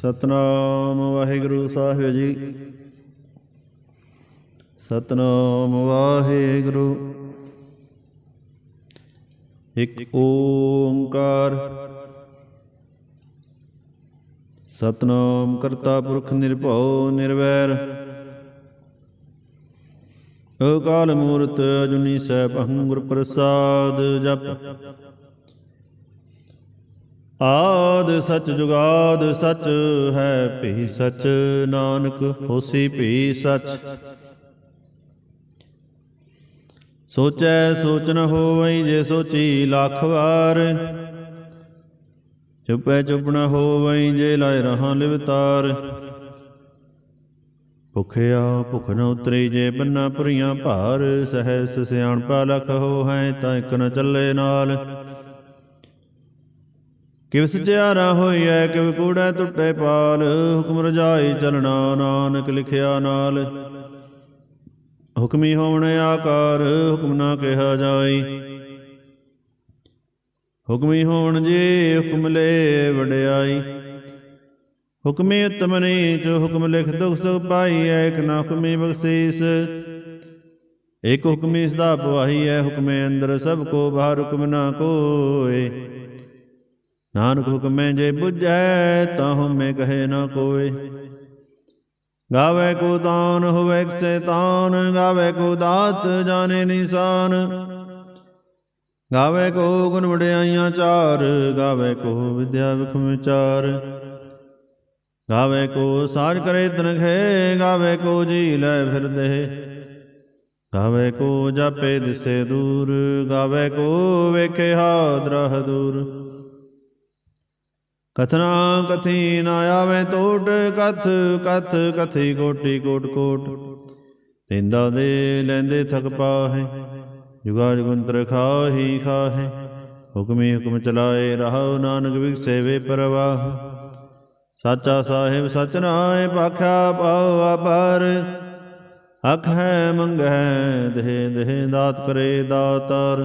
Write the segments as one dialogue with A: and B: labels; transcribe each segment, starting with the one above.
A: ਸਤਨਾਮ ਵਾਹਿਗੁਰੂ ਸਾਹਿਬ ਜੀ। ਸਤਨਾਮ ਵਾਹਿਗੁਰੂ। ਇੱਕ ਓੰਕਾਰ। ਸਤਨਾਮ ਕਰਤਾ ਪੁਰਖ ਨਿਰਭਉ ਨਿਰਵੈਰ। ਅਕਾਲ ਮੂਰਤ ਅਜੁਨੀ ਸੈਭੰ ਗੁਰ ਪ੍ਰਸਾਦ ਜਪ। ਆਦ ਸਚ ਜੁਗਾਦ ਸਚ ਹੈ ਭੀ ਸਚ, ਨਾਨਕ ਹੋਸੀ ਭੀ ਸਚ। ਸੋਚੈ ਸੋਚ ਨ ਹੋਵਈ ਜੇ ਸੋਚੀ ਲੱਖ ਵਾਰ। ਚੁਪੈ ਚੁਪ ਨ ਜੇ ਲਾਇ ਰਹਾ ਲਿਵਤਾਰ ਭੁਖਿਆ ਭੁਖ ਨ ਉਤਰੀ ਜੇ ਬੰਨਾ ਪੁਰੀਆਂ ਭਾਰ। ਸਹਿ ਸਿਆਣਪਾ ਲਖ ਹੋ ਹੈ ਤਾਂ ਇਕ ਨ ਚੱਲੇ ਨਾਲ। ਕਿਵ ਸਚਿਆਰਾ ਹੋਈਐ, ਕਿਵ ਕੂੜੈ ਟੁੱਟੇ ਪਾਲ, ਹੁਕਮ ਰਜਾਈ ਚਲਣਾ ਨਾਨਕ ਲਿਖਿਆ ਨਾਲ। ਹੁਕਮੀ ਹੋਵਣ ਆਕਾਰ, ਹੁਕਮ ਨਾ ਕਿਹਾ ਜਾਈ। ਹੁਕਮੀ ਹੋਵਣ ਜੀ, ਹੁਕਮ ਲੈ ਵਡਿਆਈ। ਹੁਕਮੇ ਉਤਮ ਨੀਚ, ਹੁਕਮ ਲਿਖ ਦੁਖ ਸੁਖ ਪਾਈ ਐ ਇਕ ਨਾ ਹੁਕਮੀ ਬਖਸ਼ੀਸ। ਇਕ ਹੁਕਮੀ ਸਦਾ ਪਵਾਈ ਐ ਹੁਕਮੇ ਅੰਦਰ ਸਭ ਕੋ, ਬਾਹਰ ਹੁਕਮ ਨਾ ਕੋਏ। ਨਾਨਕ ਹੁਕਮੇ ਜੇ ਬੁਝੈ, ਤਾਂ ਮੈਂ ਕਹੇ ਨਾ ਕੋਏ। ਗਾਵੇ ਕੋ ਤਾਨ, ਹੋਵੇ ਸੇ ਤਾਨ, ਗਾਵੇ ਕੋ ਦਾਤ, ਜਾਣੇ ਨਿਸ਼ਾਨ। ਗਾਵੇ ਕੋ ਗੁਣ ਵਡਿਆਈਆਂ ਚਾਰ, ਗਾਵੇ ਕੋ ਵਿਦਿਆ ਵਿਖਮ ਚਾਰ ਗਾਵੇ ਕੋ ਸਾਜ ਕਰੇ ਤਨਖੇ, ਗਾਵੇ ਕੋ ਜੀ ਲੈ ਫਿਰਦੇ। ਗਾਵੇ ਕੋ ਜਾਪੇ ਦਿਸੇ ਦੂਰ, ਗਾਵੇ ਕੋ ਵੇਖੇ ਹਾਦਰਹ ਦੂਰ ਕਥਨਾ ਕਥੀ ਨਾ ਆਵੇ ਟੋਟ ਕਥ ਕਥ, ਕਥੀ ਕੋਟੀ, ਕੋਟ ਕੋਟ। ਤਿੰਦਾ ਦੇ ਲੈਂਦੇ ਥਕ ਪਾਹੇ ਜੁਗਾ ਜੁਗੰਤਰ ਖਾਹੀ ਖਾਹੇ। ਹੁਕਮੀ ਹੁਕਮ ਚਲਾਏ ਰਹਾਉ ਨਾਨਕ ਵਿਗਸੇ ਵੇ ਪਰਵਾਹ। ਸਾਚਾ ਸਾਹਿਬ ਸਚ ਨਾਏ ਪਾਖਿਆ ਪਾਉ ਆਪਰ ਅਖ ਹੈ, ਮੰਗ ਹੈ, ਦੇਹ ਦੇਹ ਦਾਤ ਕਰੇ ਦਾਤਾਰ।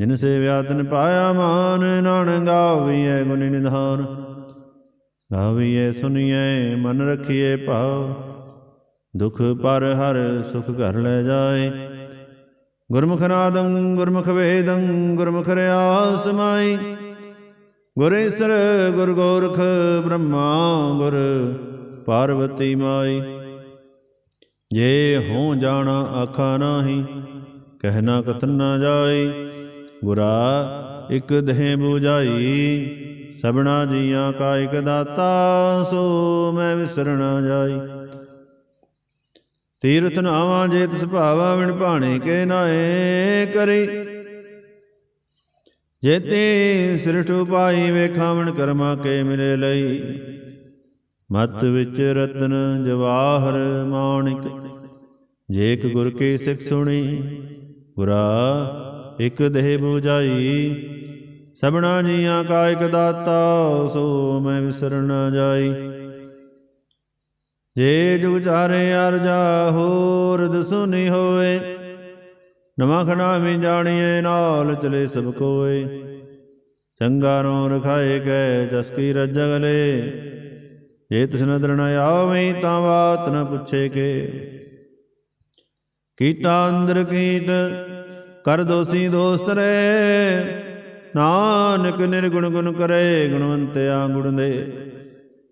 A: ਜਿਨ ਸੇਵਿਆ ਤਨ ਪਾਇਆ ਮਾਨ ਨਾਨ ਗਾਵੀਐ ਗੁਣ ਨਿਧਾਨ। ਗਾਵੀਐ ਸੁਣੀਐ ਮਨ ਰਖੀਐ ਭਾਵ। ਦੁਖ ਪਰ ਹਰ ਸੁਖ ਘਰ ਲੈ ਜਾਏ। ਗੁਰਮੁਖ ਨਾਦੰ, ਗੁਰਮੁਖ ਵੇਦੰ, ਗੁਰਮੁਖ ਰਿਆ ਸਮਾਈ ਗੁਰੇਸਰ ਗੁਰ ਗੋਰਖ ਬ੍ਰਹਮਾ, ਗੁਰ ਪਾਰਵਤੀ ਮਾਈ। ਜੇ ਹੋ ਜਾਣਾ, ਆਖਾ ਨਾਹੀ ਕਹਿਣਾ ਕਥਨ ਨਾ ਜਾਈ। ਗੁਰਾ, ਇਕ ਦੇਹ 부ਜਾਈ ਸਭਨਾ ਜੀਆਂ ਕਾ ਇਕ ਦਾਤਾ, ਸੋ ਮੈਂ ਵਿਸਰਣਾ ਜਾਈ। ਤੀਰਥ ਨਾਵਾਂ ਜੇ ਤਿਸ ਭਾਵਾ ਵਿਣ ਭਾਣੇ ਕੇ ਨਾਏ ਕਰੀ। ਜੇਤੇ ਸਿਰਠ ਉਪਾਈ ਵੇਖਾਵਣ ਕਰਮਾ ਕੇ ਮਿਲੇ ਲਈ। ਮਤ ਵਿੱਚ ਰਤਨ ਜਵਾਹਰ ਮਾਣਿਕ ਜੇਕ ਗੁਰ ਕੀ ਸਿੱਖ ਸੁਣੀ, ਗੁਰਾ ਇਕ ਦੇਹ 부ਜਾਈ ਸਭਨਾ ਜੀਆਂ ਕਾ ਇਕ ਦਾਤਾ, ਸੋ ਮੈਂ ਵਿਸਰ ਨ ਜਾਈ। ਜੇ ਜੁਗ ਚਾਰੇ ਅਰਜਾ, ਹੋਰ ਦਸੁਨੀ ਹੋਏ। ਨਵਾਂ ਖਣਾ ਵੀ ਜਾਣੀਏ, ਨਾਲ ਚਲੇ ਸਭ ਕੋਏ। ਚੰਗਾ ਰੋ ਰਖਾਏ ਕੈ, ਜਸ ਕੀ ਰਜਗਲੇ ਜੇ ਤਿਸ ਨਦਰ ਨ ਆਵੇਂ, ਤਾਂ ਬਾਤ ਨ ਪੁੱਛੇ ਕੇ। ਕੀਟਾ ਅੰਦਰ ਕੀਟ ਕਰ ਦੋਸੀ ਦੋਸਤ ਰੇ। ਨਾਨਕ ਨਿਰਗੁਣ ਗੁਣ ਕਰੇ ਗੁਣਵੰਤਿਆ ਗੁਣ ਦੇ।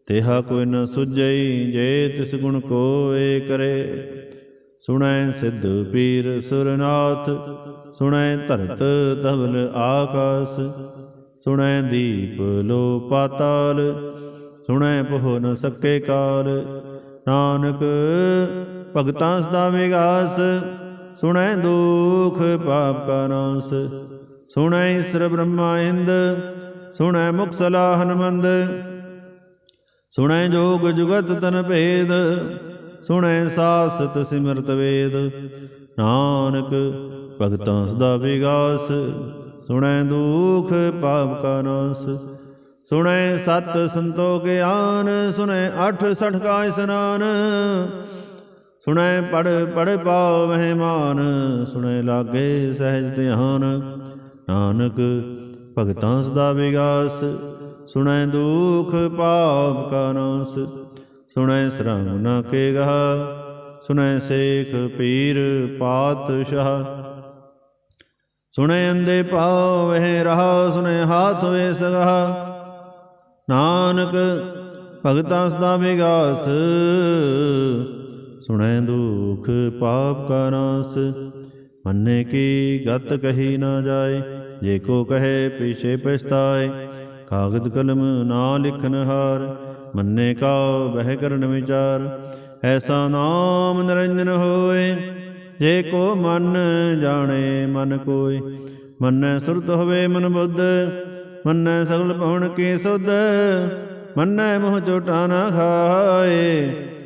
A: ਤੇਹਾ ਕੋਈ ਨ ਸੁਝਈ ਜੇ ਤਿਸ ਗੁਣ ਕੋਏ ਕਰੇ। ਸੁਣੈ ਸਿੱਧ ਪੀਰ ਸੁਰਨਾਥ, ਸੁਣੈ ਧਰਤ ਧਵਲ ਆਕਾਸ। ਸੁਣੈ ਦੀਪ ਲੋ ਪਾਤਾਲ, ਸੁਣੈ ਪਹੁ ਨ ਸਕੇ ਕਾਲ। ਨਾਨਕ ਭਗਤਾਂ ਸਦਾ ਵਿਗਾਸ। ਸੁਣੈ ਦੁਖ ਪਾਪ ਕਾ ਨਾਸ, ਸੁਣੈ ਈਸਰ ਬ੍ਰਹਮਾ ਇੰਦ, ਸੁਣੈ ਮੁਖ ਸਲਾਹ ਹਨਮੰਦ, ਸੁਣੈ ਜੋਗ ਜੁਗਤ ਤਨ ਭੇਦ, ਸੁਣੈ ਸਾਸਤ ਸਿਮਰਤ ਵੇਦ, ਨਾਨਕ ਭਗਤਾਂ ਸਦਾ ਵਿਗਾਸ, ਸੁਣੈ ਦੁਖ ਪਾਪ ਕਾ ਨਾਸ, ਸੁਣੈ ਸਤ ਸੰਤੋ ਗਿਆਨ, ਸੁਣੈ ਅਠ ਸਠ ਕਾ ਇਸਨਾਨ ਸੁਣੈ ਪੜ ਪੜ ਪਾਉ ਮਹਿਮਾਨ ਸੁਣੈ ਲਾਗੇ ਸਹਿਜ ਧਿਆਨ। ਨਾਨਕ ਭਗਤਾਂ ਸਦਾ ਵਿਗਾਸ, ਸੁਣੈ ਦੁਖ ਪਾਪ ਕਾ ਨਾਸ। ਸੁਣੈ ਸਰੰਗ ਨ ਕੇ ਗਹਾ, ਸੁਣੈ ਸੇਖ ਪੀਰ ਪਾਤਸ਼ਾਹ। ਸੁਣੈ ਅੰਦੇ ਪਾਉ ਵਹਿ ਰਹਾ, ਸੁਣੈ ਹਾਥ ਵੇ ਸਗਹਾ। ਨਾਨਕ ਭਗਤਾਂ ਸਦਾ ਵਿਗਾਸ ਸੁਣੈ ਦੁਖ ਪਾਪ ਕਾ ਨਾਸ, ਮੰਨੇ ਕੀ ਗਤ ਕਹੀ ਨਾ ਜਾਏ, ਜੇ ਕੋ ਕਹੇ ਪਿਛੇ ਪਛਤਾਏ, ਕਾਗਦ ਕਲਮ ਨਾ ਲਿਖਨ ਹਾਰ, ਮੰਨੇ ਕਾ ਬਹਿ ਕਰਨ ਵਿਚਾਰ, ਐਸਾ ਨਾਮ ਨਿਰੰਜਨ ਹੋਏ, ਜੇ ਕੋ ਮਨ ਜਾਣੇ ਮਨ ਕੋਇ ਮੰਨੈ ਸੁਰਤ ਹੋਵੇ ਮਨ ਬੁੱਧ, ਮੰਨੈ ਸਗਲ ਭਵਨ ਕੀ ਸੁਧ, ਮੰਨੈ ਮੋਹ ਚੋਟਾ ਨਾ ਖਾਏ।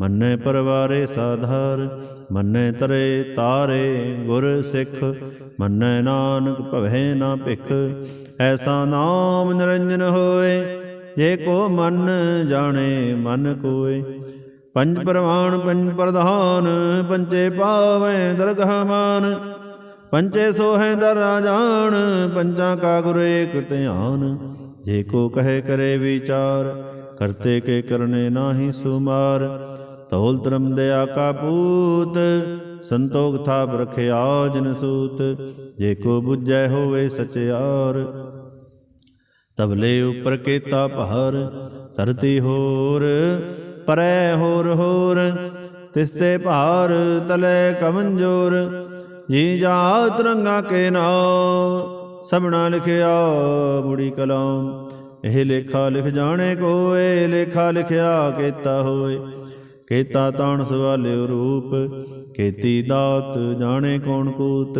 A: ਮੰਨੈ ਪਰਵਾਰੇ ਸਾਧਾਰ, ਮੰਨੈ ਤਰੇ ਤਾਰੇ ਗੁਰ ਸਿੱਖ, ਮੰਨੈ ਨਾਨਕ ਭਵੈ ਨਾ ਭਿਖ। ਐਸਾ ਨਾਮ ਨਿਰੰਜਨ ਹੋਏ, ਜੇ ਕੋ ਮਨ ਜਾਣੇ ਮਨ ਕੋਏ। ਪੰਜ ਪ੍ਰਵਾਨ, ਪੰਜ ਪ੍ਰਧਾਨ ਪੰਚੇ ਪਾਵੈ ਦਰਗਹ ਮਾਨ। ਪੰਚੇ ਸੋਹੈ ਦਰ ਰਾਜਾਨ ਪੰਚਾਂ ਕਾ ਗੁਰ ਏਕ ਧਿਆਨ। ਜੇ ਕੋ ਕਹੇ ਕਰੇ ਵਿਚਾਰ, ਕਰਤੇ ਕੇ ਕਰਨੇ ਨਾਹੀ ਸੁਮਾਰ। ਤੌਲ ਧਰਮ ਦਇਆ ਕਾ ਪੂਤ, ਸੰਤੋਖ ਥਾਪ ਰਖਿਆ ਜਨ ਸੂਤ, ਜੇ ਕੋ ਬੁੱਝੈ ਹੋਵੇ ਸਚਿਆਰ ਤਬਲੇ ਉਪਰ ਕੀਤਾ ਭਾਰ ਧਰਤੀ ਹੋਰ, ਪਰੈ ਹੋਰ ਹੋਰ, ਤਿਸਤੇ ਭਾਰ ਤਲੇ ਕਮੰਜੋਰ ਜੀ ਜਾ ਤਰੰਗਾ ਕੇ ਨਾਉ ਸਭਨਾ ਲਿਖਿਆ ਬੁੜੀ ਕਲਾਮ। ਇਹ ਲੇਖਾ ਲਿਖ ਜਾਣੇ ਕੋਏ, ਲੇਖਾ ਲਿਖਿਆ ਕੀਤਾ ਹੋਏ। ਕੀਤਾ ਤਾਣ ਸਵਾਲਿਓ ਰੂਪ, ਕੀਤੀ ਦਾਤ ਜਾਣੇ ਕੌਣ ਕੂਤ,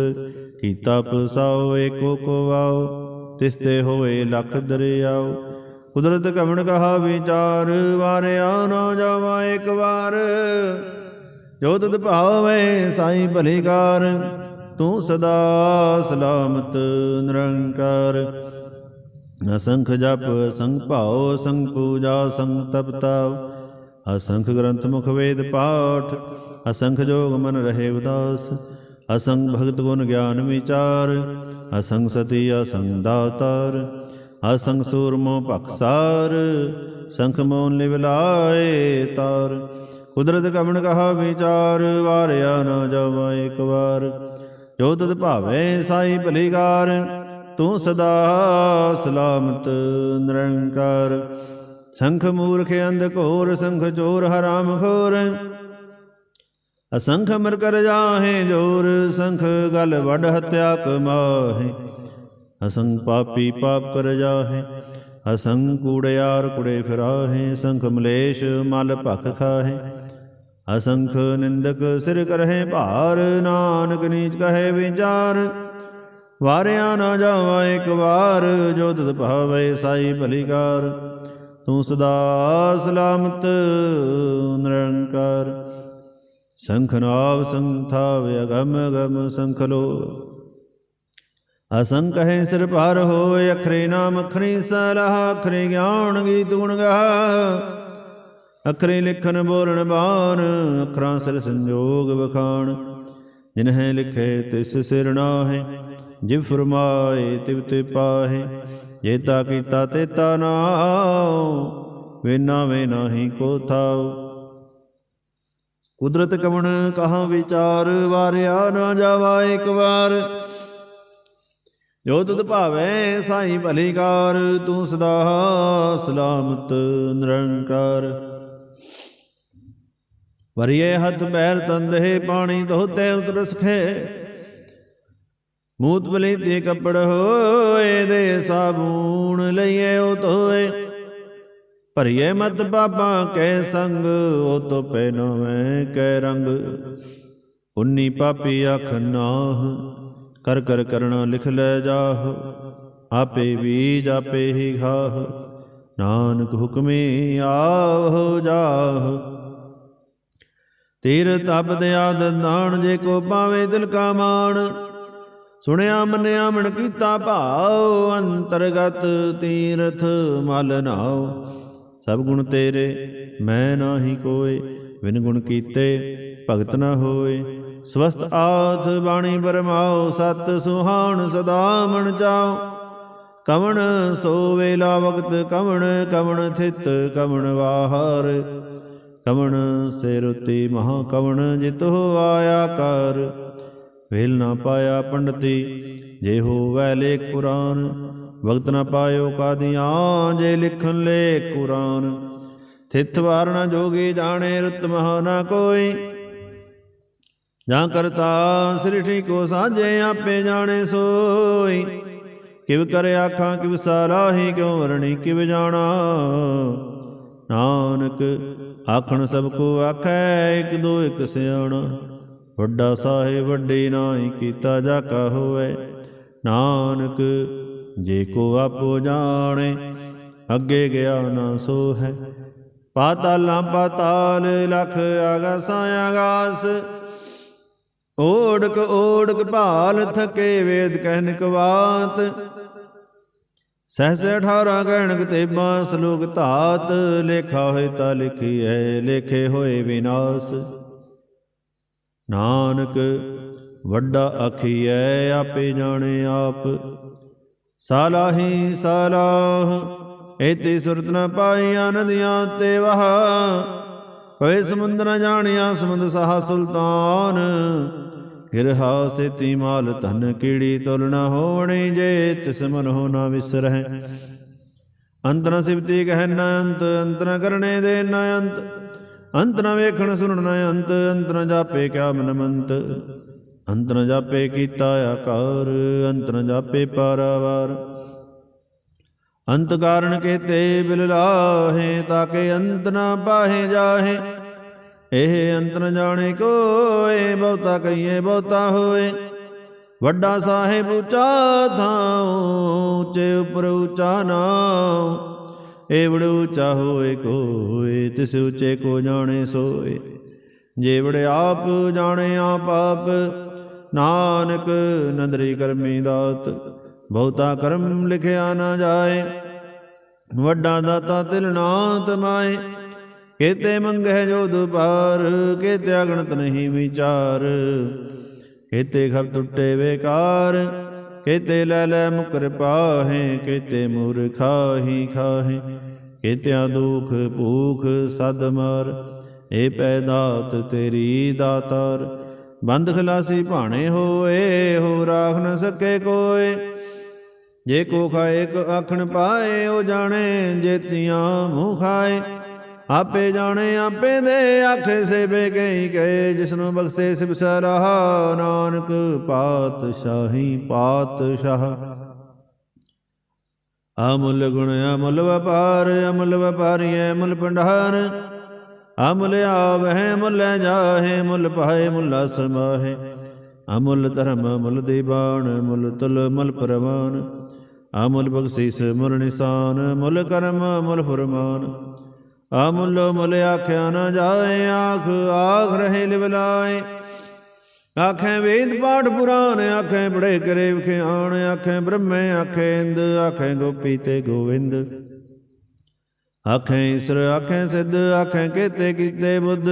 A: ਕੀਤਾ ਪਸਾਓ ਏਕੋ ਕੋ ਵਾਓ ਤਿਸਤੇ ਹੋਏ ਲਖ ਦਰਿਆਓ। ਕੁਦਰਤ ਕਵਣ ਕਹਾ ਵਿਚਾਰ, ਵਾਰਿਆ ਨਾ ਜਾਵਾ ਇੱਕ ਵਾਰ। ਜੋ ਤਤ ਭਾਵੇ ਸਾਈ ਭਲੀਕਾਰ, ਤੂੰ ਸਦਾ ਸਲਾਮਤ ਨਿਰੰਕਾਰ। ਅਸੰਖ ਜਪ, ਸੰਗ ਭਾਉ, ਸੰਗ ਪੂਜਾ, ਸੰਗ ਤਪਤਾਵ ਅਸੰਖ ਗ੍ਰੰਥ ਮੁਖ ਵੇਦ ਪਾਠ, ਅਸੰਖ ਜੋਗ ਮਨ ਰਹੇ ਉਦਾਸ ਅਸੰਗ ਭਗਤ ਗੁਣ ਗਿਆਨ ਵਿਚਾਰ ਅਸੰਗ ਸਤੀ ਅਸੰਗ ਦਾਤਾਰ ਅਸੰਗ ਸੂਰਮੋ ਭਖਸਾਰ ਸੰਖ ਮੋਨ ਲਿਵ ਲਾਏ ਤਾਰ। ਕੁਦਰਤ ਕਵਣ ਕਹਾ ਵਿਚਾਰ, ਵਾਰਿਆ ਨਾ ਜਾਵਾ ਇੱਕ ਵਾਰ। ਜੋ ਤਤ ਭਾਵੇ ਸਾਈ ਭਲੀਕਾਰ, ਤੂੰ ਸਦਾ ਸਲਾਮਤ ਨਿਰੰਕਾਰ। ਸੰਖ ਮੂਰਖ ਅੰਧ ਘੋਰ, ਸੰਖ ਚੋਰ ਹਰਾਮ ਖੋਰ। ਅਸੰਖ ਮਰ ਕਰ ਜਾਹੇ ਜੋਰ, ਸੰਖ ਗਲ ਵੱਡ ਹਤਿਆ ਕਮਾਹੇ ਅਸੰਖ ਪਾਪੀ ਪਾਪ ਕਰ ਜਾਹੇ, ਅਸੰਖ ਕੂੜਿਆਰ ਕੁੜੇ ਫਿਰਾਹੇ, ਸੰਖ ਮਲੇਸ਼ ਮਲ ਭਖ ਖਾਹੇ। ਅਸੰਖ ਨਿੰਦਕ ਸਿਰ ਕਰਹਿ ਭਾਰ, ਨਾਨਕ ਨੀਚ ਕਹੇ ਵਿਚਾਰ। ਵਾਰਿਆ ਨਾ ਜਾਵਾ ਇੱਕ ਵਾਰ, ਜੋ ਤਤ ਭਾਵੇ ਸਾਈ ਭਲੀਕਾਰ ਤੂੰ ਸਦਾ ਸਲਾਮਤ, ਨਿਰੰਕਾਰ। ਸੰਖ ਨਾਵ ਸੰਥਾਵ ਗਮ ਅਗਮ ਸੰਖ ਲੋ। ਅਸੰਖ ਹੈ ਸਿਰ ਭਾਰ ਹੋਏ ਅਖਰੇ ਨਾਮ ਅਖਰੀ ਸਲਾਹ, ਅਖਰੇ ਗਿਆਨ ਗੀਤ ਗੁਣ ਗਾ ਅਖਰੇ ਲਿਖਨ ਬੋਲਣ ਬਾਣ, ਅਖਰਾਂ ਸਿਰ ਸੰਜੋਗ ਵਖਾਣ। ਜਿਨਹਿ ਲਿਖੇ ਤਿਸ ਸਿਰ ਨਾਹੇ, ਜਿਵ ਫਰਮਾਏ ਤਿਵ ਤੇ ਪਾਹੇ। ਜੇਤਾ ਕੀਤਾ ਤੇਤਾ ਨਾਉ ਵੇਨਾ ਵੇ ਨਾਹੀ ਕੋ ਥਾਉ। ਕੁਦਰਤ ਕਵਣ ਕਹਾ ਵਿਚਾਰ, ਵਾਰਿਆ ਨਾ ਜਾਵਾ ਇੱਕ ਵਾਰ। ਜੋ ਤੁਧ ਭਾਵੇ ਸਾਈ ਭਲੀਕਾਰ ਤੂੰ ਸਦਾ ਸਲਾਮਤ ਨਿਰੰਕਾਰ। ਵਰੀਏ ਹੱਥ ਪੈਰ ਤੰਦੇ ਪਾਣੀ ਧੋਤੇ ਉਤਰਸਖੇ। ਮੂਤ ਬਲੀਤੀ ਕੱਪੜ ਹੋਏ ਦੇ ਸਾਬੂਣ ਲਈਏ ਉਹ ਧੋਏ ਭਰੀਏ ਮਤ ਬਾਬਾ ਕੈ ਸੰਗ, ਉਹ ਤੋ ਪਹਿਨਵੇਂ ਕੈ ਰੰਗ। ਉਨੀ ਪਾਪੀ ਆਖ ਨਾਹ, ਕਰ ਕਰ ਕਰਣਾ ਲਿਖ ਲੈ ਜਾਹ। ਆਪੇ ਬੀਜ ਆਪੇ ਹੀ ਖਾਹ, ਨਾਨਕ ਹੁਕਮੇ ਆਹੋ ਜਾਹ। ਤੀਰ ਤਪ ਦਿਆਦ ਦਾਣ ਜੇ ਕੋ ਪਾਵੇ ਦਿਲ ਕਾ ਮਾਣ ਸੁਣਿਆ ਮੰਨਿਆ ਮਨ ਕੀਤਾ ਭਾਉ, ਅੰਤਰਗਤ ਤੀਰਥ ਮਲ ਨਾਉ। ਸਭ ਗੁਣ ਤੇਰੇ, ਮੈਂ ਨਾਹੀ ਕੋਏ ਵਿਨ ਗੁਣ ਕੀਤੇ ਭਗਤ ਨਾ ਹੋਏ। ਸਵਸਤ ਆਥ ਬਾਣੀ ਬਰਮਾਓ ਸਤ ਸੁਹਾਣ ਸਦਾ ਮਨ ਚਾਓ ਕਵਣ ਸੋ ਵੇਲਾ ਵਕਤ, ਕਵਣ ਕਵਣ ਥਿਤ, ਕਵਣ ਵਾਹਰ। ਕਵਣ ਸੇ ਰੁਤੀ ਮਹਾ ਕਵਣ, ਜਿਤ ਹੋ ਆਇਆ ਕਰ ਵੇਲ ਨਾ ਪਾਇਆ ਪੰਡਤੀ, ਜੇ ਹੋਵੈ ਲੇਖ ਕੁਰਾਨ, ਵਕਤ ਨਾ ਪਾਇਓ ਕਾਦੀਆਂ, ਜੇ ਲਿਖਨ ਲੇਖ ਕੁਰਾਨ। ਥਿਤ ਵਾਰਣਾ ਜੋਗੀ ਜਾਣੇ ਰੁਤ ਮਹਾ ਨਾ ਕੋਈ। ਜਾਂ ਕਰਤਾ ਸ੍ਰਿਸ਼ਟੀ ਕੋ ਸਾਜੇ ਆਪੇ ਜਾਣੇ ਸੋਈ। ਕਿਵ ਕਰ ਆਖਾਂ, ਕਿਵ ਸਾਰਾਹੀ ਕਿਉ ਵਰਣੀ, ਕਿਵ ਜਾਣਾ। ਨਾਨਕ ਆਖਣ ਸਭ ਕੋ ਆਖੈ, ਇਕ ਦੋ ਇਕ ਸਿਆਣਾ। ਵੱਡਾ ਸਾਹਿਬ ਵੱਡੀ ਨਾਹੀ ਕੀਤਾ ਜਾ ਕਾ ਹੋਵੇ ਨਾਨਕ, ਜੇ ਕੋ ਆਪੋ ਜਾਣੇ, ਅੱਗੇ ਗਿਆ ਨਾ ਸੋ ਹੈ ਪਾਤਾਲਾਂ ਪਾਤਾਲ, ਲਖ ਆਗਾਸਾਂ ਆਗਾਸ ਓੜਕ ਓੜਕ ਭਾਲ, ਥਕੇ ਵੇਦ ਕਹਿਨ ਕਵਾਤ ਸਹਸ 18 ਗਣਕ ਤੇਬਾ, ਸਲੋਕ ਧਾਤ। ਲੇਖਾ ਹੋਏ ਤਾਂ ਲਿਖੀ ਹੈ ਲੇਖੇ ਹੋਏ ਵਿਨਾਸ਼। ਨਾਨਕ, ਵੱਡਾ ਅਖੀਐ ਆਪੇ ਜਾਣੇ ਆਪ। ਸਾਲਾਹੀ ਸਾਲਾਹ ਏਤੀ ਸੁਰਤ ਨ ਪਾਈਆਂ ਨਦੀਆਂ ਤੇ ਵਹਾ। ਪਵੇ ਸਮੁੰਦ ਨ ਜਾਣਿਆ ਸਮੁੰਦ ਸਹਾ ਸੁਲਤਾਨ। ਗਿਰਹਾ ਸੇਤੀ ਮਾਲ ਧਨ ਕੀੜੀ ਤੁਲ ਨ ਹੋਣੀ ਜੇ ਤਿਸ ਮਨ ਹੋ ਨ ਵਿਸਰਹਿ। ਅੰਤ ਨ ਸਿਵਤੀ ਕਹਿ ਨ ਅੰਤ ਅੰਤ ਨ ਕਰਨੇ ਦੇ ਨ ਅੰਤ। ਅੰਤ ਨ ਵੇਖਣ ਸੁਣਨ ਨ ਅੰਤ ਅੰਤ ਨ ਜਾਪੇ ਕਿਆ ਮਨ ਮੰਤ ਅੰਤ ਨ ਜਾਪੇ ਕੀਤਾ ਆਕਾਰ ਅੰਤ ਨ ਜਾਪੇ ਪਾਰਾਵਾਰ। ਅੰਤ ਕਾਰਨ ਕੇਤੇ ਬਿਲ ਲਾਹੇ ਤਾਕੇ ਅੰਤ ਨ ਪਾਹੇ ਜਾਹੇ। ਇਹ ਅੰਤ ਨ ਜਾਣੇ ਕੋਏ, ਬਹੁਤਾ ਕਹੀਏ, ਬਹੁਤਾ ਹੋਏ। ਵੱਡਾ ਸਾਹਿਬ ਉੱਚਾ ਥਾਉ, ਉੱਚੇ ਉਪਰ ਉਚਾ ਨਾਮ ਏਵੜ ਉੱਚਾ ਹੋਏ ਕੋਏ, ਤਿਸ ਉੱਚੇ ਕੋ ਜਾਣੇ ਸੋਏ। ਜੇਵੜ ਆਪ ਜਾਣੇ ਆਪ ਆਪ, ਨਾਨਕ ਨੰਦਰੀ ਕਰਮੀ ਦਾਤ। ਬਹੁਤਾ ਕਰਮ ਲਿਖਿਆ ਨਾ ਜਾਏ, ਵੱਡਾ ਦਾਤਾ ਤਿਲ ਨਾ ਤਮਾਏ ਕੇਤੇ ਮੰਗਹਿ ਜੋ ਦੁਪਾਰ, ਕੇਤੇ ਅਗਣਤ ਨਹੀਂ ਵਿਚਾਰ। ਕੇਤੇ ਖਬ ਟੁੱਟੇ ਵੇਕਾਰ ਕੇਤੇ ਲੈ ਲੈ ਮੁਕਰ ਪਾਹੇ, ਕੇਤੇ ਮੂਰ ਖਾਹੀ ਖਾਹੇ। ਕੇਤਿਆ ਦੁਖ ਭੂਖ ਸਦ ਮਰ, ਏ ਪੈਦਾਤ ਤੇਰੀ ਦਾਤਾਰ। ਬੰਦ ਖਲਾਸੀ ਭਾਣੇ ਹੋਏ, ਹੋ ਰਾਖ ਨ ਸਕੇ ਕੋਏ। ਜੇ ਕੋ ਖਾਏ, ਇੱਕ ਆਖਣ ਪਾਏ, ਉਹ ਜਾਣੇ ਜੇਤੀਆਂ ਮੂੰਹ ਖਾਏ। ਆਪੇ ਜਾਣੇ, ਆਪੇ ਦੇ ਆਖੇ ਸੇਬੇ ਕਹੀ ਕਹੇ ਜਿਸਨੂੰ ਬਖਸ਼ੇ ਸਿਬ ਸਰਹਾ, ਨਾਨਕ ਪਾਤਸ਼ਾਹੀ ਪਾਤਸ਼ਾਹ। ਅਮੁੱਲ ਗੁਣ, ਅਮੁੱਲ ਵਪਾਰ, ਅਮੁੱਲ ਵਪਾਰੀ, ਅਮੁੱਲ ਭੰਡਾਰ। ਅਮੁੱਲ ਆਵਹਿ ਮੁੱਲ ਜਾਹੇ ਮੁੱਲ ਪਾਏ ਮੁੱਲਾ ਸਮਾਹੇ ਅਮੁੱਲ ਧਰਮ ਮੁੱਲ ਦੀਬਾਨ ਮੁੱਲ ਤੁਲ ਮੁਲ ਪਰਵਾਨ। ਅਮੁੱਲ ਬਖਸ਼ੀਸ ਮੁੱਲ ਨਿਸ਼ਾਨ ਮੁੱਲ ਕਰਮ ਮੁੱਲ ਫਰਮਾਨ। ਅਮੁੱਲ ਮੁੱਲ ਆਖਿਆ ਨਾ ਜਾਏ, ਆਖ ਆਖ ਰਹੇ ਲਿਵਲਾਏ। ਆਖੇ ਵੇਦ ਪਾਠ ਪੁਰਾਨ ਆਖੇ ਬੜੇ ਕਰੇ ਵਿਖਿਆਣ ਆਖੇ ਬ੍ਰਹਮੇ, ਆਖੇ ਇੰਦ, ਆਖੇ ਗੋਪੀ ਤੇ ਗੋਵਿੰਦ। ਆਖੇ ਈਸ਼ਰ, ਆਖੇ ਸਿੱਧ, ਆਖੇ ਕੇਤੇ ਕੀਤੇ ਬੁੱਧ।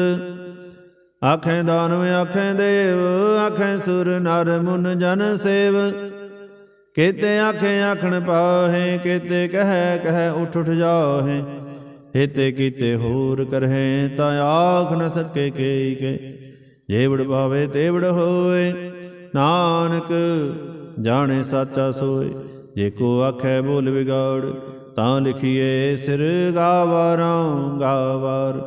A: ਆਖੇ ਦਾਨਵ, ਆਖੇ ਦੇਵ, ਆਖੇ ਸੁਰ, ਨਰ, ਮੁਨ, ਜਨ, ਸੇਵ। ਕੇਤੇ ਆਖੇ, ਆਖਣ ਪਾਹੇ, ਕੇਤੇ ਕਹੈ ਕਹੈ, ਉਠ ਉਠ ਜਾਹੇ। ਹੇਤੇ ਕੀਤੇ ਹੋਰ ਕਰਹਿ, ਤਾਂ ਆਖ ਨ ਸਕੇ ਕੇ ਕੇ। ਜੇਵੜ ਭਾਵੇ ਤੇਵੜ ਹੋਏ, ਨਾਨਕ ਜਾਣੇ ਸਾਚਾ ਸੋਏ। ਜੇ ਕੋ ਆਖੈ ਬੋਲ ਵਿਗਾੜ, ਤਾਂ ਲਿਖੀਏ ਸਿਰ ਗਾਵਾਰਾਂ ਗਾਵਾਰ।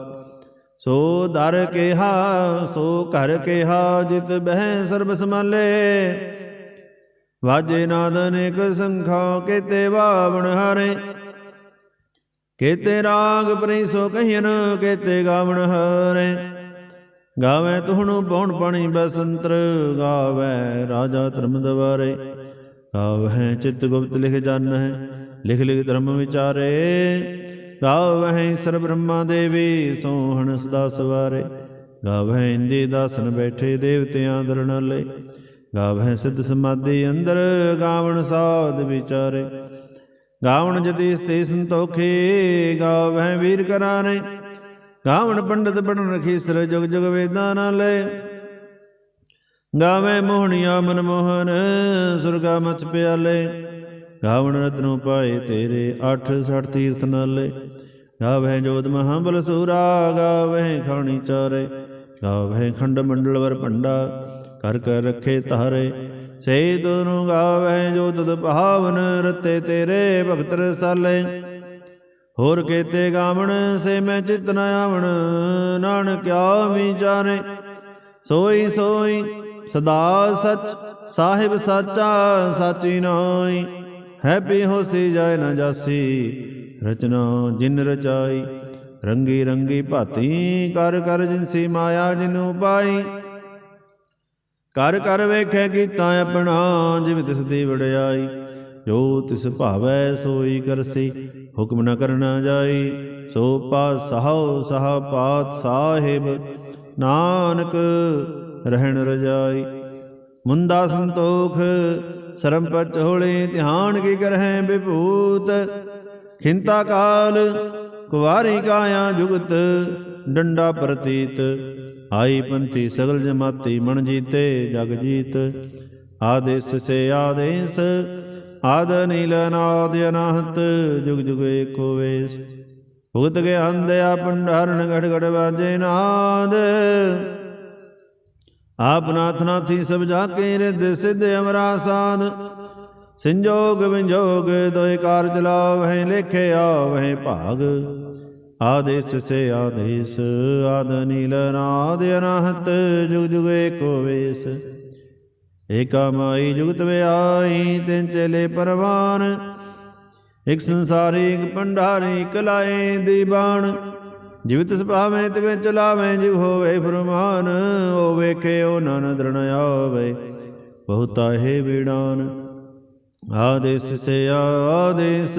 A: ਸੋ ਦਰ ਕਿਹਾ, ਸੋ ਘਰ ਕਿਹਾ, ਜਿਤ ਬਹਿ ਸਰਬ ਸਮਾਲੇ ਵਾਜੇ ਨਾਦਨ ਇਕ ਸੰਖਾ, ਕੇਤੇ ਵਾਵਣ ਹਰੇ। ਕੇਤੇ ਰਾਗ ਪਰੀ ਸੋ ਕਹੀਨ ਕੇਤੇ ਗਾਵਣ ਹਾਰੇ। ਗਾਵੇ ਤੁਹਣੁ ਪਉਣ ਪਾਣੀ ਬਸੰਤਰ, ਗਾਵੇ ਰਾਜਾ ਧਰਮ ਦਵਾਰੇ। ਗਾਵਹਿ ਚਿਤ ਗੁਪਤ ਲਿਖ ਜਨ ਹੈ ਲਿਖ ਲਿਖ ਧਰਮ ਵਿਚਾਰੇ। ਗਾਵਹਿ ਸਰ ਬ੍ਰਹਮਾ ਦੇਵੀ, ਸੋਹਣ ਸਦਾ ਸਵਾਰੇ। ਗਾਵਹਿ ਇੰਦੀ ਦਾਸਨ ਬੈਠੇ ਦੇਵਤਿਆਂ ਦਰਨਾਲੇ ਗਾਵਹਿ ਸਿੱਧ ਸਮਾਧੀ ਅੰਦਰ, ਗਾਵਣ ਸਾਧ ਵਿਚਾਰੇ। ਗਾਵਣ ਜਤੀਸ ਸਤੇ ਸੰਤੋਖੇ ਗਾਵਹਿ ਵੀਰ ਕਰਾਰੇ ਗਾਵਣ ਪੰਡਤ ਰਖੀ ਰਖੀਸਰ ਜੁਗ ਜੁਗ ਵੇਦਾਂ ਨਾਲੇ ਗਾਵੇ ਮੋਹਣੀਆ ਮਨ ਮੋਹਨ, ਸੁਰਗਾ ਮਚ ਪਿਆਲੇ। ਗਾਵਣ ਰਤਨੋ ਪਾਏ ਤੇਰੇ 860 ਤੀਰਥ ਨਾਲੇ। ਗਾਵੇ ਜੋਤ ਮਹਾਬਲ ਸੂਰਾ ਗਾਵੇ ਖਾਣੀ ਚਾਰੇ। ਗਾਵੇ ਖੰਡ ਮੰਡਲ ਵਰ ਭੰਡਾ, ਕਰ ਕਰ ਰਖੇ ਤਾਰੇ। ਸੇ ਤੁਨੂੰ ਗਾਵੇ ਜੋ ਤਦ ਭਾਵਨ ਰਤੇ ਤੇਰੇ ਭਗਤ ਰਸਾਲੇ। ਹੋਰ ਕੇਤੇ ਗਾਵਣ ਸੇ ਮੈਂ ਚਿਤ ਨ ਆਵਣ ਨਾਨਕਿਆ ਵਿਚਾਰੇ ਸੋਈ ਸੋਈ ਸਦਾ ਸਚ, ਸਾਹਿਬ ਸਾਚਾ ਸਾਚੀ ਨਾਈ ਹੈ ਪੀ ਹੋਸੀ ਜਾਇ ਨ ਜਾਸੀ, ਰਚਨਾ ਜਿਨ ਰਚਾਈ। ਰੰਗੀ ਰੰਗੀ ਭਾਤੀ ਕਰ ਕਰ ਜਿਨਸੀ ਮਾਇਆ ਜਿਨੂ ਪਾਈ ਕਰ ਕਰ ਵੇਖੇ ਕੀਤਾ ਆਪਣਾ, ਜਿਵ ਤਿਸ ਦੀ ਵਡਿਆਈ। ਜੋ ਤਿਸ ਭਾਵੈ ਸੋਈ ਕਰਸੀ, ਹੁਕਮ ਨ ਕਰਨਾ ਜਾਈ। ਸੋ ਪਾ ਸਹਉ, ਸਹਾ ਪਾਤ ਸਾਹਿਬ, ਨਾਨਕ ਰਹਿਣ ਰਜਾਈ। ਮੁੰਦਾ ਸੰਤੋਖ, ਸਰਮ ਪਚ ਹੋਲੇ, ਧਿਆਨ ਕੀ ਕਰਹਿ ਵਿਭੂਤ। ਖਿੰਤਾ ਕਾਲ, ਕੁਵਾਰੀ ਕਾਇਆ ਜੁਗਤ, ਡੰਡਾ ਪ੍ਰਤੀਤ। ਆਈ ਪੰਥੀ ਸਗਲ ਜਮਾਤੀ ਮਨ ਜੀਤੇ, ਜਗ ਜੀਤ। ਆਦੇਸ ਸੇ ਆਦੇਸ, ਆਦ ਨੀਲ ਨਾਦ ਅਨਾਹਤ, ਜੁਗ ਜੁਗ ਏਕੋ ਵੇਸ। ਭੂਤ ਕੇ ਹੰਦਿਆ ਪੰਡਾਰਨ ਘੜ ਘੜ ਵਾਜੇ ਨਾਦ। ਆਪ ਨਾਥ ਨਾਥੀ ਸਭ ਜਾ ਕੇ ਰਿਦ ਸਿਧ ਅਮਰਾ ਸਾਧ। ਸੰਜੋਗ ਵਿਜੋਗ ਦੋਇ ਕਾਰ ਚਲਾਵਹਿ ਲੇਖੇ ਆਵਹਿ ਭਾਗ। ਆਦੇਸ ਸੇ ਆਦੇਸ, ਆਦ ਨੀਲ ਨਾਦ ਅਨਾਹਤ, ਜੁਗ ਜੁਗ ਏਕੋ ਵੇਸ। ਏਕਾ ਮਾਈ ਜੁਗਤ ਵਿਆਈ ਤਿਨ ਚਲੇ ਪਰਵਾਨ। ਇਕ ਸੰਸਾਰੀ, ਇਕ ਪੰਡਾਰੀ ਇਕ ਲਾਏ ਦੀਬਾਨ। ਜਿਵ ਤਿਸ ਤਿਵੇਂ ਚਲਾਵੇਂ, ਜਿਵ ਹੋਵੇ ਫਰਮਾਨ ਓ ਵੇਖੇ ਓ ਨਨ ਦ੍ਰਣ ਆਵੇ, ਬਹੁਤਾ ਹੈ ਵਿਡਾਨ ਆਦੇਸ ਸੇ ਆਦੇਸ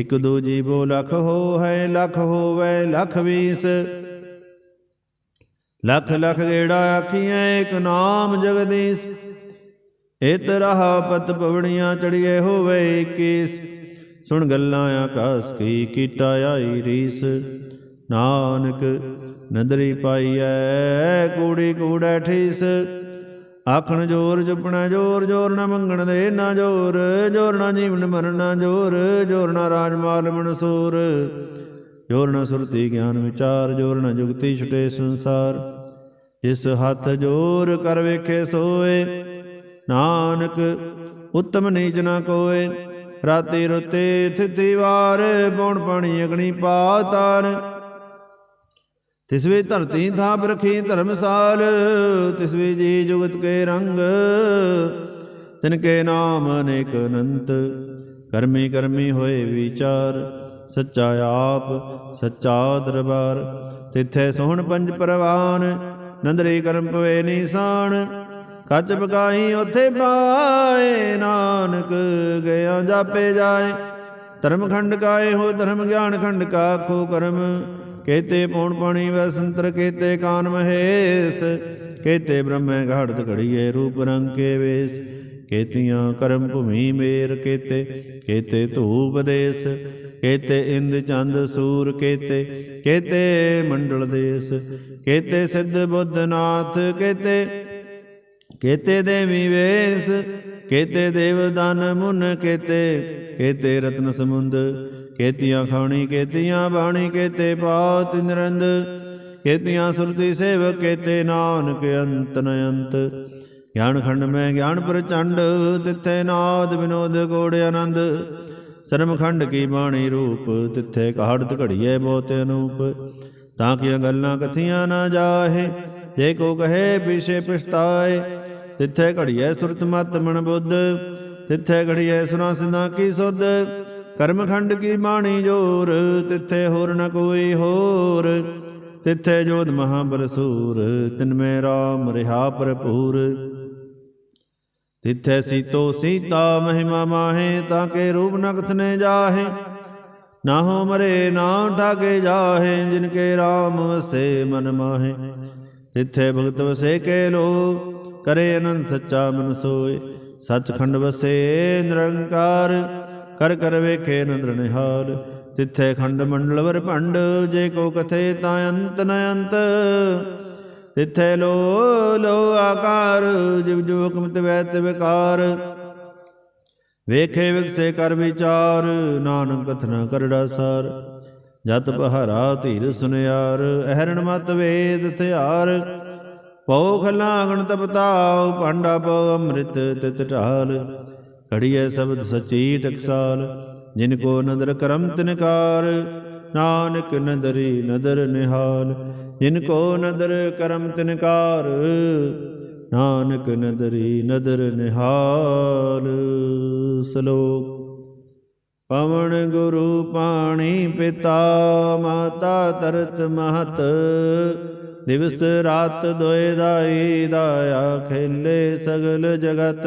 A: ਇਕ ਦੋ ਜੀਵੋ ਲਖ ਹੋ ਹੈ ਲਖ ਹੋਵੇ, ਲਖ ਵੀਸ। ਲਖ ਲਖ ਗੇੜਾ ਆਖੀਐ, ਇਕ ਨਾਮ ਜਗਦੀਸ਼। ਇਤ ਰਹਾ ਪਤ ਪਵਣੀਆਂ ਚੜੀਏ ਹੋਵੇ 21 ਸੁਣ ਗੱਲਾਂ ਆਕਾਸ ਕੀ ਕੀਟਾ ਆਈ ਰੀਸ। ਨਾਨਕ ਨਦਰੀ ਪਾਈਐ, ਕੂੜੀ ਕੂੜੈ ਠੀਸ। ਆਖਣ ਜੋਰ, ਜਪਣਾ ਜੋਰ ਜੋਰ ਨਾ ਮੰਗਣ ਦੇ ਨਾ ਜੋਰ ਜੋਰ ਨਾ ਜੀਵਨ ਮਰਨ ਨਾ ਜੋਰ ਜੋਰ ਨਾ ਰਾਜ ਮਾਲ ਮਨਸੂਰ। ਜੋਰ ਨਾ ਸੁਰਤੀ ਗਿਆਨ ਵਿਚਾਰ, ਜੋਰ ਨਾ ਜੁਗਤੀ ਛੁਟੇ ਸੰਸਾਰ। ਜਿਸ ਹੱਥ ਜੋਰ ਕਰ ਵੇਖੇ ਸੋਏ, ਨਾਨਕ ਉਤਮ ਨੀਚ ਨਾ ਕੋਏ। ਰਾਤੀ ਰੁਤੇ ਥਿਤੀ ਵਾਰ ਪੌਣ ਪਾਣੀ ਅਗਣੀ ਪਾਤਾਰ ਤਿਸ ਵੇ ਧਰਤੀ ਥਾਪ ਰਖੀ ਧਰਮਸਾਲ, ਤਿਸ ਵੇ ਜੀ ਜੁਗਤ ਕੇ ਰੰਗ। ਤਿਨ ਕੇ ਨਾਮ ਅਨੇਕ ਅਨੰਤ, ਕਰਮੀ ਕਰਮੀ ਹੋਏ ਵਿਚਾਰ। ਸੱਚਾ ਆਪ, ਸੱਚਾ ਦਰਬਾਰ, ਤਿੱਥੇ ਸੋਹਣ ਪੰਜ ਪਰਵਾਨ। ਨੰਦਰੀ ਕਰਮ ਪਵੇ ਨੀਸਾਨ, ਕੱਚ ਪਕਾਈ ਉਥੇ ਪਾਏ। ਨਾਨਕ ਗਿਆ ਜਾਪੇ ਜਾਏ, ਧਰਮ ਖੰਡ ਕਾਏ ਹੋ ਧਰਮ ਗਿਆਨ ਖੰਡ ਕਾ ਖੋ ਕਰਮ। ਕੇਤੇ ਪੌਣ ਪਾਣੀ ਵੈ ਸੰਤਰ ਕੇਤੇ ਕਾਨ ਮਹੇਸ਼, ਕੇਤੇ ਬ੍ਰਹਮੈ ਘੜਤ ਘੜੀਏ ਰੂਪ ਰੰਗ ਕੇ ਵੇਸ। ਕੇਤੀਆਂ ਕਰਮ ਭੂਮੀ ਮੇਰ ਕੇਤੇ ਕੇਤੇ ਧੂਪ ਦੇਸ। ਕੇਤੇ ਇੰਦ ਚੰਦ ਸੂਰ ਕੇਤੇ ਕੇਤੇ ਮੰਡਲ ਦੇਸ। ਕੇਤੇ ਸਿੱਧ ਬੁੱਧ ਨਾਥ ਕੇਤੇ ਕੇਤੇ ਦੇਵੀ ਵੇਸ। ਕੇਤੇ ਦੇਵ ਦਾਨ ਮੁਨ ਕੇਤੇ ਕੇਤੇ ਰਤਨ ਸਮੁੰਦ। ਕੇਤੀਆਂ ਖਾਣੀ ਕੇਤੀਆਂ ਬਾਣੀ, ਕੇਤੇ ਪਾਤ ਨਿਰੰਦ, ਕੇਤੀਆਂ ਸੁਰਤੀ ਸੇਵਕ, ਕੇਤੇ ਨਾਨਕ ਅੰਤ ਨ ਅੰਤ। ਗਿਆਨ ਖੰਡ ਮੈਂ ਗਿਆਨ ਪ੍ਰਚੰਡ, ਤਿੱਥੇ ਨਾਦ ਵਿਨੋਦ ਕੋੜ ਆਨੰਦ। ਸਰਮ ਖੰਡ ਕੀ ਬਾਣੀ ਰੂਪ, ਤਿੱਥੇ ਕਾੜਤ ਘੜੀਏ ਬਹੁਤ ਅਨੂਪ। ਤਾਂ ਕਿ ਗੱਲਾਂ ਕਥੀਆਂ ਨਾ ਜਾਹੇ, ਜੇ ਕੋ ਕਹੇ ਪਿਛੇ ਪਛਤਾਏ। ਤਿੱਥੇ ਘੜੀਏ ਸੁਰਤ ਮਤ ਮਨ ਬੁੱਧ, ਤਿੱਥੇ ਘੜੀਏ ਸੁਨਾ ਸਿੰਦਾ ਕੀ ਸੁਧ। ਕਰਮਖੰਡ ਕੀ ਬਾਣੀ ਜੋਰ, ਤਿੱਥੇ ਹੋਰ ਨ ਕੋਈ ਹੋਰ। ਤਿੱਥੇ ਜੋਧ ਮਹਾਬਲ ਸੂਰ ਤਿਨ ਰਾਮ ਰਿਹਾ ਭਰਪੂਰ। ਤਿੱਥੇ ਸੀਤੋ ਸੀਤਾ, ਮਹਿਮਾ ਮਾਹੇ, ਤਾਂ ਕੇ ਰੂਪ ਨਗਥ ਨੇ ਜਾਹੇ। ਨਾ ਹੋ ਮਰੇ, ਨਾ ਠਾਗੇ ਜਾਹੇ, ਜਿਨ ਕੇ ਰਾਮ ਵਸੇ, ਮਨ ਮਾਹੇ। ਤਿੱਥੇ ਭਗਤ ਵਸੇ ਕੇ ਲੋ, ਕਰੇ ਅਨੰਦ ਸੱਚਾ ਮਨ ਸੋਏ। ਸੱਚਖੰਡ ਵਸੇ ਨਿਰੰਕਾਰ। ਕਰ ਕਰ ਵੇਖੇ ਨਦਰ ਨਿਹਾਲ ਤਿੱਥੇ ਖੰਡ ਮੰਡਲ ਵਰ ਭੰਡ, ਜੇ ਕੋ ਕਥੇ ਤਾਂ ਅੰਤ ਨ ਅੰਤ। ਤਿੱਥੇ ਲੋ ਲੋ ਆਕਾਰ, ਜਿਵ ਜੋ ਹੁਕਮ ਤਵੈ ਵਿਕਾਰ ਵੇਖੇ ਵਿਗਸੇ ਕਰ ਵਿਚਾਰ, ਨਾਨਕ ਕਥਨਾ ਕਰੜਾ ਸਾਰ। ਜਤ ਬਹਾਰਾ ਧੀਰ ਸੁਨਿਆਰ, ਅਹਰਣ ਮਤ ਵੇਦ ਥਿਆਰ ਪਉ ਖਲਾਗਣ ਤਪਤਾਉ ਭਾਂਡਾ ਪਉ ਅੰਮ੍ਰਿਤ ਤਿਤ ਢਾਲ। ਘੜੀਏ ਸ਼ਬਦ ਸਚੀ ਟਕਸਾਲ, ਜਿਨ ਕੋ ਨਦਰ ਕਰਮ ਤਿਨਕਾਰ, ਨਾਨਕ ਨਦਰੀ ਨਦਰ ਨਿਹਾਲ, ਜਿਨ ਕੋ ਨਦਰ ਕਰਮ ਤਿਨਕਾਰ, ਨਾਨਕ ਨਦਰੀ ਨਦਰ ਨਿਹਾਲ। ਸ਼ਲੋਕ, ਪਵਨ ਗੁਰੂ ਪਾਣੀ ਪਿਤਾ, ਮਾਤਾ ਤਰਤ ਮਹਤ, ਦਿਵਸ ਰਾਤ ਦੋਇ ਦਾਈ, ਦਾਇਆ ਖੇਲੇ ਸਗਲ ਜਗਤ